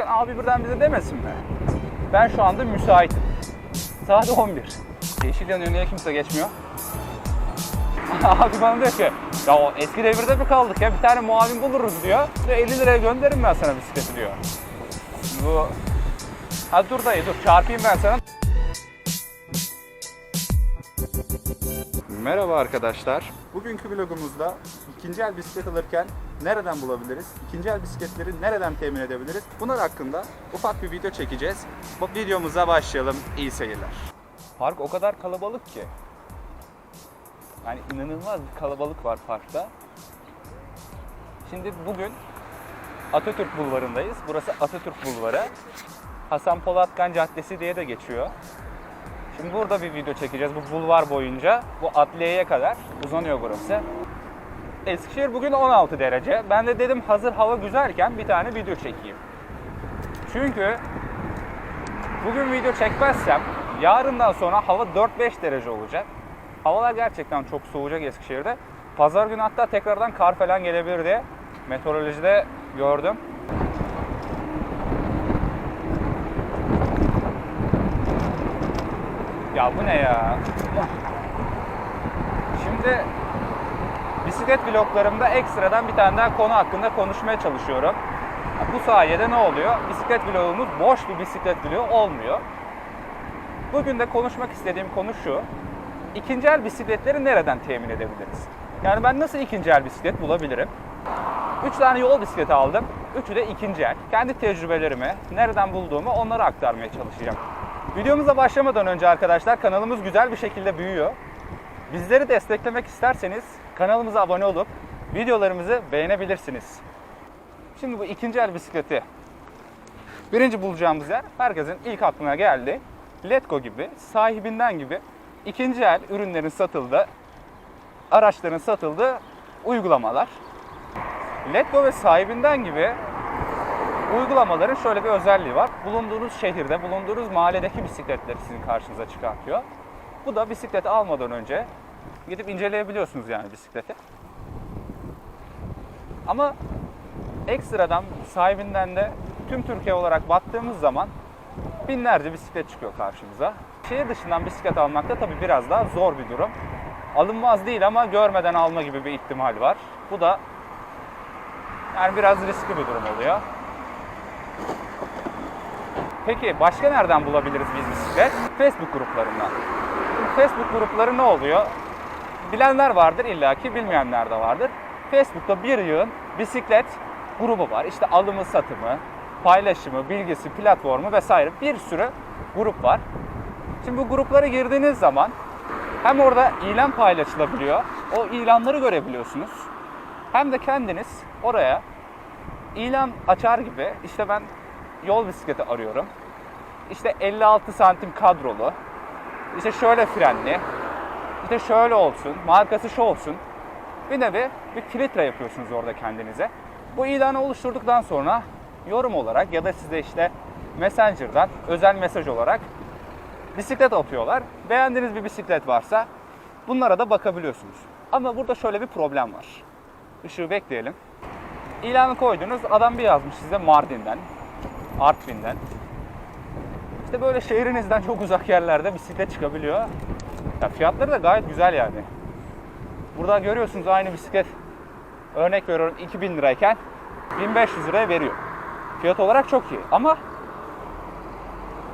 çalışırken abi birden bize demesin mi? Ben şu anda müsaitim. Saat 11. Yeşil yanıyor niye kimse geçmiyor? abi bana diyor ki ya o eski devirde mi kaldık ya bir tane muavin buluruz. Diyor, 50 liraya gönderirim ben sana bisikleti diyor. Bu... Ha dur dayı dur çarpayım ben sana. Merhaba arkadaşlar. Bugünkü vlogumuzda ikinci el bisiklet alırken nereden bulabiliriz? İkinci el bisikletleri nereden temin edebiliriz? Bunlar hakkında ufak bir video çekeceğiz. Bu videomuza başlayalım. İyi seyirler. Park o kadar kalabalık ki. Yani inanılmaz bir kalabalık var parkta. Şimdi bugün Atatürk Bulvarı'ndayız. Burası Atatürk Bulvarı. Hasan Polatkan Caddesi diye de geçiyor. Burada bir video çekeceğiz bu bulvar boyunca. Bu adliyeye kadar uzanıyor burası. Eskişehir bugün 16 derece. Ben de dedim hazır hava güzelken bir tane video çekeyim. Çünkü bugün video çekmezsem yarından sonra hava 4-5 derece olacak. Havalar gerçekten çok soğuyacak Eskişehir'de. Pazar günü hatta tekrardan kar falan gelebilir diye meteorolojide gördüm. Ya bu ne ya? Şimdi bisiklet vloglarımda ekstradan bir tane daha konu hakkında konuşmaya çalışıyorum. Bu sayede ne oluyor? Bisiklet vlogumuz boş bir bisiklet vlogu olmuyor. Bugün de konuşmak istediğim konu şu. İkinci el bisikletleri nereden temin edebiliriz? Yani ben nasıl ikinci el bisiklet bulabilirim? 3 tane yol bisikleti aldım. Üçü de ikinci el. Kendi tecrübelerimi, nereden bulduğumu onlara aktarmaya çalışacağım. Videomuza başlamadan önce arkadaşlar kanalımız güzel bir şekilde büyüyor. Bizleri desteklemek isterseniz kanalımıza abone olup videolarımızı beğenebilirsiniz. Şimdi bu ikinci el bisikleti birinci bulacağımız yer herkesin ilk aklına geldi. Letgo gibi, sahibinden gibi ikinci el ürünlerin satıldığı, araçların satıldığı uygulamalar. Letgo ve sahibinden gibi uygulamaların şöyle bir özelliği var. Bulunduğunuz şehirde, bulunduğunuz mahalledeki bisikletleri sizin karşınıza çıkartıyor. Bu da bisikleti almadan önce gidip inceleyebiliyorsunuz yani bisikleti. Ama ekstradan sahibinden de tüm Türkiye olarak baktığımız zaman binlerce bisiklet çıkıyor karşımıza. Şehir dışından bisiklet almak da tabii biraz daha zor bir durum. Alınmaz değil ama görmeden alma gibi bir ihtimal var. Bu da yani biraz riskli bir durum oluyor. Peki başka nereden bulabiliriz biz bisiklet? Facebook gruplarından. Facebook grupları ne oluyor? Bilenler vardır illaki, bilmeyenler de vardır. Facebook'ta bir yığın bisiklet grubu var. İşte alımı, satımı, paylaşımı, bilgisi, platformu vesaire bir sürü grup var. Şimdi bu gruplara girdiğiniz zaman hem orada ilan paylaşılabiliyor, o ilanları görebiliyorsunuz. Hem de kendiniz oraya ilan açar gibi işte ben yol bisikleti arıyorum. İşte 56 santim kadrolu. İşte şöyle frenli. İşte şöyle olsun. Markası şu olsun. Bir nevi bir filtre yapıyorsunuz orada kendinize. Bu ilanı oluşturduktan sonra yorum olarak ya da size işte Messenger'dan özel mesaj olarak bisiklet atıyorlar. Beğendiğiniz bir bisiklet varsa bunlara da bakabiliyorsunuz. Ama burada şöyle bir problem var. Işığı bekleyelim. İlanı koydunuz. Adam bir yazmış size Mardin'den, Artvin'den. İşte böyle şehrinizden çok uzak yerlerde bisiklet çıkabiliyor. Ya fiyatları da gayet güzel yani. Burada görüyorsunuz aynı bisiklet örnek veriyorum 2000 lirayken 1500 liraya veriyor. Fiyat olarak çok iyi ama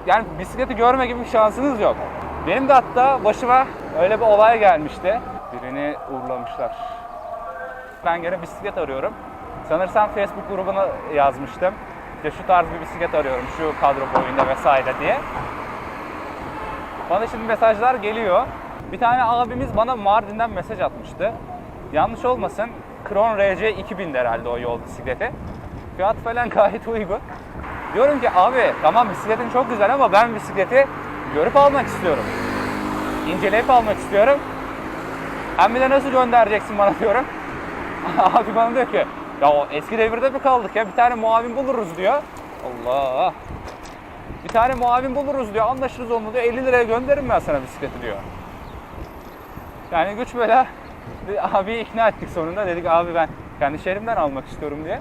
yani bisikleti görme gibi bir şansınız yok. Benim de hatta başıma öyle bir olay gelmişti. Birini uğurlamışlar. Ben gene bisiklet arıyorum. Sanırsam Facebook grubuna yazmıştım. İşte şu tarz bir bisiklet arıyorum, şu kadro boyunda vesaire diye. Bana şimdi mesajlar geliyor. Bir tane abimiz bana Mardin'den mesaj atmıştı. Yanlış olmasın, Kron RC 2000 herhalde o yol bisikleti. Fiyat falan gayet uygun. Diyorum ki abi tamam bisikletin çok güzel ama ben bisikleti görüp almak istiyorum. İnceleyip almak istiyorum. Hem bir de nasıl göndereceksin bana diyorum. abi bana diyor ki ya o eski devirde mi kaldık ya bir tane muavin buluruz diyor. Allah. Bir tane muavin buluruz diyor anlaşırız onunla diyor 50 liraya gönderirim ben sana bisikleti diyor. Yani güç bela bir abi ikna ettik sonunda dedik abi ben kendi şehrimden almak istiyorum diye.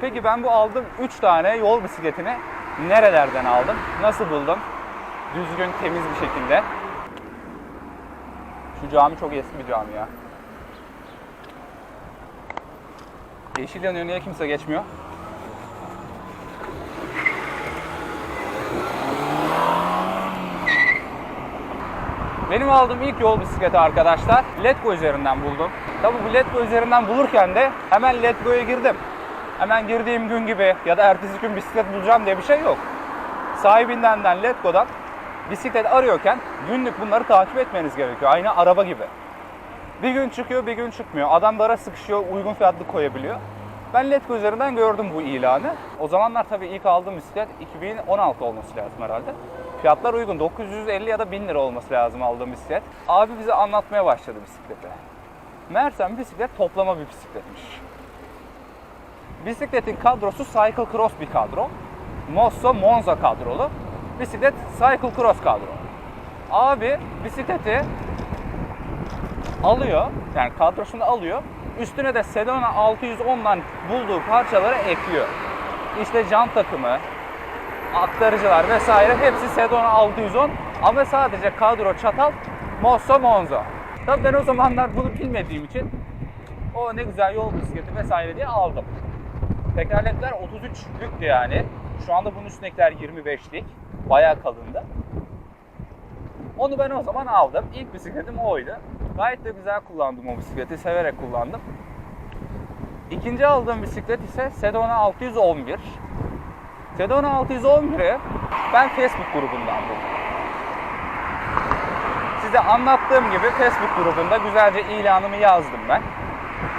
Peki ben bu aldığım 3 tane yol bisikletini nerelerden aldım? Nasıl buldum? Düzgün, temiz bir şekilde. Şu cami çok eski bir cami ya. Yeşil yanıyor niye kimse geçmiyor? Benim aldığım ilk yol bisikleti arkadaşlar Letgo üzerinden buldum. Tabi bu Letgo üzerinden bulurken de hemen Letgo'ya girdim. Hemen girdiğim gün gibi ya da ertesi gün bisiklet bulacağım diye bir şey yok. Sahibinden de Letgo'dan bisiklet arıyorken günlük bunları takip etmeniz gerekiyor. Aynı araba gibi. Bir gün çıkıyor, bir gün çıkmıyor. Adam bara sıkışıyor, uygun fiyatlı koyabiliyor. Ben Letgo üzerinden gördüm bu ilanı. O zamanlar tabii ilk aldığım bisiklet 2016 olması lazım herhalde. Fiyatlar uygun. 950 ya da 1000 lira olması lazım aldığım bisiklet. Abi bize anlatmaya başladı bisikleti. Meğersem bisiklet toplama bir bisikletmiş. Bisikletin kadrosu Cycle Cross bir kadro. Mosso Monza kadrolu. Bisiklet Cycle Cross kadro. Abi bisikleti alıyor. Yani kadrosunu alıyor. Üstüne de Sedona 610'dan bulduğu parçaları ekliyor. İşte jant takımı, aktarıcılar vesaire hepsi Sedona 610 ama sadece kadro çatal Mosso Monza. Tabii ben o zamanlar bunu bilmediğim için o ne güzel yol bisikleti vesaire diye aldım. Tekerlekler 33'lüktü yani. Şu anda bunun üstündekiler 25'lik. Bayağı kalındı. Onu ben o zaman aldım. İlk bisikletim oydu. Gayet de güzel kullandım o bisikleti. Severek kullandım. İkinci aldığım bisiklet ise Sedona 611. Sedona 611'i ben Facebook grubundan buldum. Size anlattığım gibi Facebook grubunda güzelce ilanımı yazdım ben.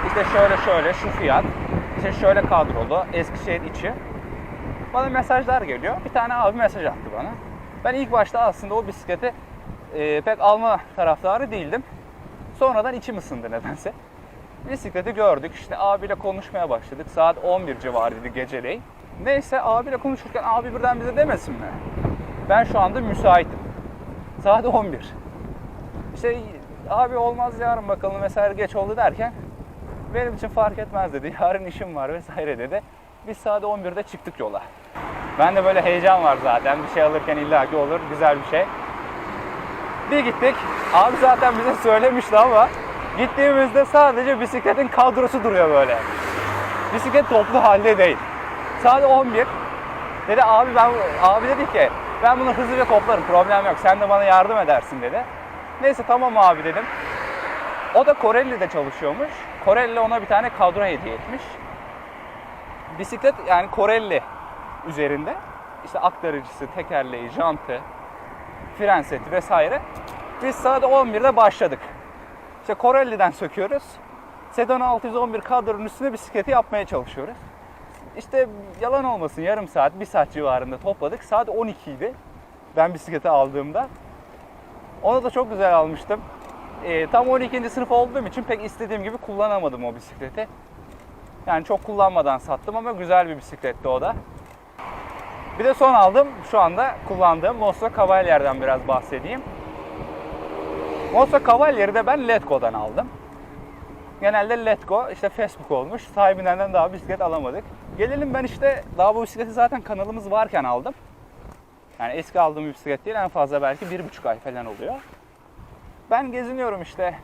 İşte şöyle şöyle şu fiyat, işte şöyle kadrolu, Eskişehir içi. Bana mesajlar geliyor. Bir tane abi mesaj attı bana. Ben ilk başta aslında o bisikleti e, pek alma taraftarı değildim. Sonradan içim ısındı nedense. Bisikleti gördük. İşte abiyle konuşmaya başladık. Saat 11 civarıydı geceleyin. Neyse abiyle konuşurken abi birden bize demesin mi? Ben şu anda müsaitim. Saat 11. İşte abi olmaz yarın bakalım vesaire geç oldu derken benim için fark etmez dedi. Yarın işim var vesaire dedi. Biz saat 11'de çıktık yola. Ben de böyle heyecan var zaten. Bir şey alırken illaki olur. Güzel bir şey. Bir gittik. Abi zaten bize söylemişti ama gittiğimizde sadece bisikletin kadrosu duruyor böyle. Bisiklet toplu halde değil. Saat 11. Dedi abi ben abi dedi ki ben bunu hızlıca toplarım problem yok. Sen de bana yardım edersin dedi. Neyse tamam abi dedim. O da Corelli'de çalışıyormuş. Corelli ona bir tane kadro hediye etmiş. Bisiklet yani Corelli üzerinde. İşte aktarıcısı, tekerleği, jantı, fren seti vesaire. Biz saat 11'de başladık. İşte Corelli'den söküyoruz. Sedona 611 kadronun üstüne bisikleti yapmaya çalışıyoruz. İşte yalan olmasın yarım saat, bir saat civarında topladık. Saat 12 idi ben bisikleti aldığımda. Onu da çok güzel almıştım. Ee, tam 12. sınıf olduğum için pek istediğim gibi kullanamadım o bisikleti. Yani çok kullanmadan sattım ama güzel bir bisikletti o da. Bir de son aldım şu anda kullandığım Mossa Cavalier'den biraz bahsedeyim. Mossa Cavalier'i de ben Letgo'dan aldım. Genelde Letgo işte Facebook olmuş. Sahibinden daha bisiklet alamadık. Gelelim ben işte daha bu bisikleti zaten kanalımız varken aldım. Yani eski aldığım bir bisiklet değil en fazla belki bir buçuk ay falan oluyor. Ben geziniyorum işte.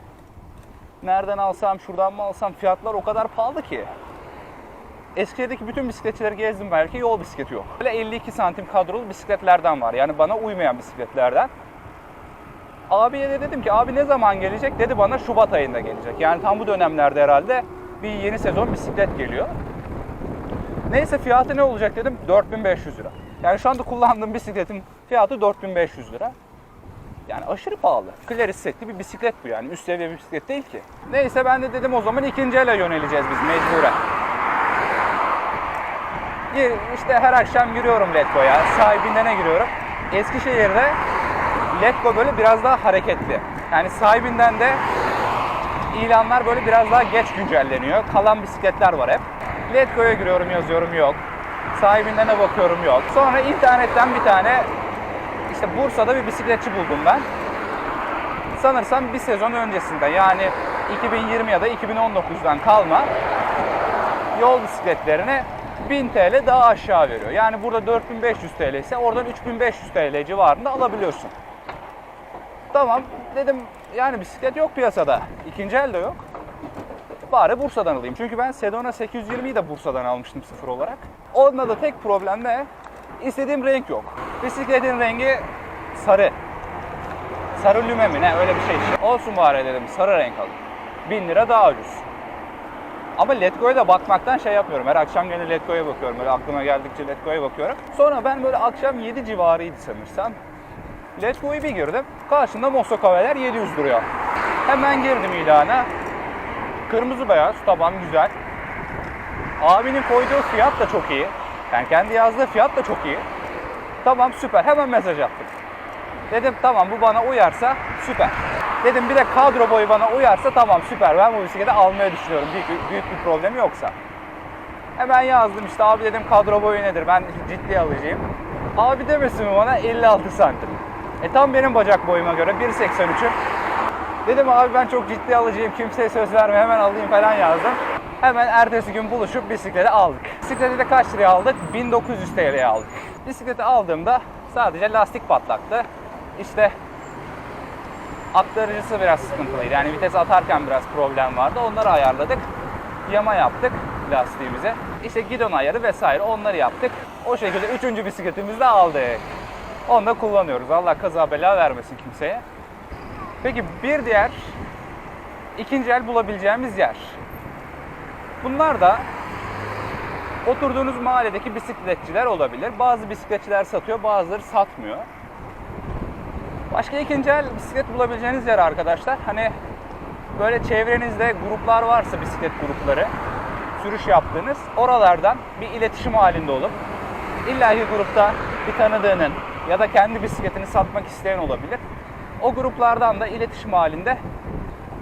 Nereden alsam, şuradan mı alsam fiyatlar o kadar pahalı ki. Eskişehir'deki bütün bisikletçileri gezdim belki yol bisikleti yok. Böyle 52 santim kadrolu bisikletlerden var. Yani bana uymayan bisikletlerden. Abiye de dedim ki abi ne zaman gelecek? Dedi bana Şubat ayında gelecek. Yani tam bu dönemlerde herhalde bir yeni sezon bisiklet geliyor. Neyse fiyatı ne olacak dedim 4500 lira. Yani şu anda kullandığım bisikletin fiyatı 4500 lira. Yani aşırı pahalı. Claris setli bir bisiklet bu yani. Üst seviye bir bisiklet değil ki. Neyse ben de dedim o zaman ikinci ele yöneleceğiz biz mecburen. İşte her akşam giriyorum Letgo'ya. Sahibinden giriyorum. Eskişehir'de Letgo böyle biraz daha hareketli. Yani sahibinden de ilanlar böyle biraz daha geç güncelleniyor. Kalan bisikletler var hep. Letgo'ya giriyorum yazıyorum yok. Sahibinden de bakıyorum yok. Sonra internetten bir tane işte Bursa'da bir bisikletçi buldum ben. Sanırsam bir sezon öncesinde yani 2020 ya da 2019'dan kalma yol bisikletlerini 1000 TL daha aşağı veriyor. Yani burada 4500 TL ise oradan 3500 TL civarında alabiliyorsun. Tamam dedim yani bisiklet yok piyasada. İkinci el de yok. Bari Bursa'dan alayım. Çünkü ben Sedona 820'yi de Bursa'dan almıştım sıfır olarak. Onda da tek problem ne? İstediğim renk yok. Bisikletin rengi sarı. Sarı lüme mi ne öyle bir şey. Olsun bari dedim sarı renk alayım. 1000 lira daha ucuz. Ama Letgo'ya da bakmaktan şey yapıyorum. Her akşam gene Letgo'ya bakıyorum. Böyle aklıma geldikçe Letgo'ya bakıyorum. Sonra ben böyle akşam 7 civarıydı sanırsam. Letgo'yu bir girdim. Karşımda Mosso Cavalier 700 duruyor. Hemen girdim ilana. Kırmızı beyaz, taban güzel. Abinin koyduğu fiyat da çok iyi. Yani kendi yazdığı fiyat da çok iyi. Tamam süper. Hemen mesaj attım. Dedim tamam bu bana uyarsa süper. Dedim bir de kadro boyu bana uyarsa tamam süper. Ben bu bisikleti almayı düşünüyorum. Büyük, büyük bir problem yoksa. Hemen yazdım işte abi dedim kadro boyu nedir ben ciddi alacağım. Abi demesin mi bana 56 santim. E tam benim bacak boyuma göre 1.83'üm. Dedim abi ben çok ciddi alacağım kimseye söz verme hemen alayım falan yazdım. Hemen ertesi gün buluşup bisikleti aldık. Bisikleti de kaç liraya aldık? 1900 TL'ye aldık. Bisikleti aldığımda sadece lastik patlaktı. İşte aktarıcısı biraz sıkıntılıydı. Yani vites atarken biraz problem vardı. Onları ayarladık. Yama yaptık lastiğimize. İşte gidon ayarı vesaire onları yaptık. O şekilde üçüncü bisikletimizi de aldık. Onu da kullanıyoruz. Allah kaza bela vermesin kimseye. Peki bir diğer ikinci el bulabileceğimiz yer. Bunlar da oturduğunuz mahalledeki bisikletçiler olabilir. Bazı bisikletçiler satıyor, bazıları satmıyor. Başka ikinci el bisiklet bulabileceğiniz yer arkadaşlar. Hani böyle çevrenizde gruplar varsa bisiklet grupları, sürüş yaptığınız oralardan bir iletişim halinde olup illaki grupta bir tanıdığının ya da kendi bisikletini satmak isteyen olabilir. O gruplardan da iletişim halinde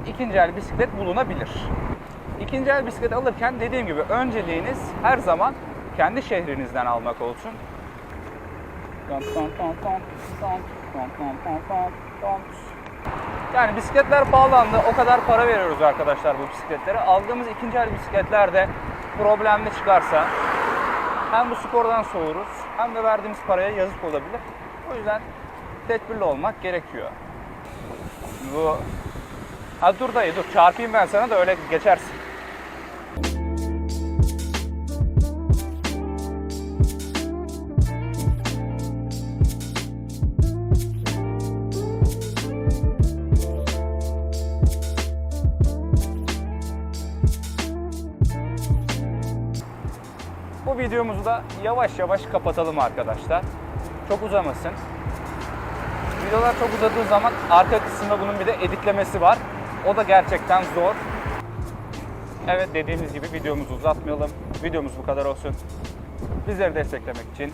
ikinci el bisiklet bulunabilir. İkinci el bisiklet alırken dediğim gibi önceliğiniz her zaman kendi şehrinizden almak olsun. Yani bisikletler pahalandı. O kadar para veriyoruz arkadaşlar bu bisikletlere. Aldığımız ikinci el bisikletlerde problemli çıkarsa hem bu spordan soğuruz hem de verdiğimiz paraya yazık olabilir. O yüzden tedbirli olmak gerekiyor. Bu Ha dur dayı dur çarpayım ben sana da öyle geçersin. Videomuzu da yavaş yavaş kapatalım arkadaşlar. Çok uzamasın. Videolar çok uzadığı zaman arka kısımda bunun bir de editlemesi var. O da gerçekten zor. Evet dediğimiz gibi videomuzu uzatmayalım. Videomuz bu kadar olsun. Bizleri desteklemek için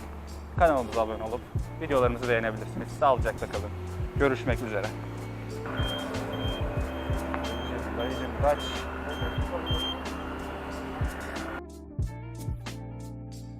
kanalımıza abone olup videolarımızı beğenebilirsiniz. Sağlıcakla kalın. Görüşmek üzere. Dayıcım kaç.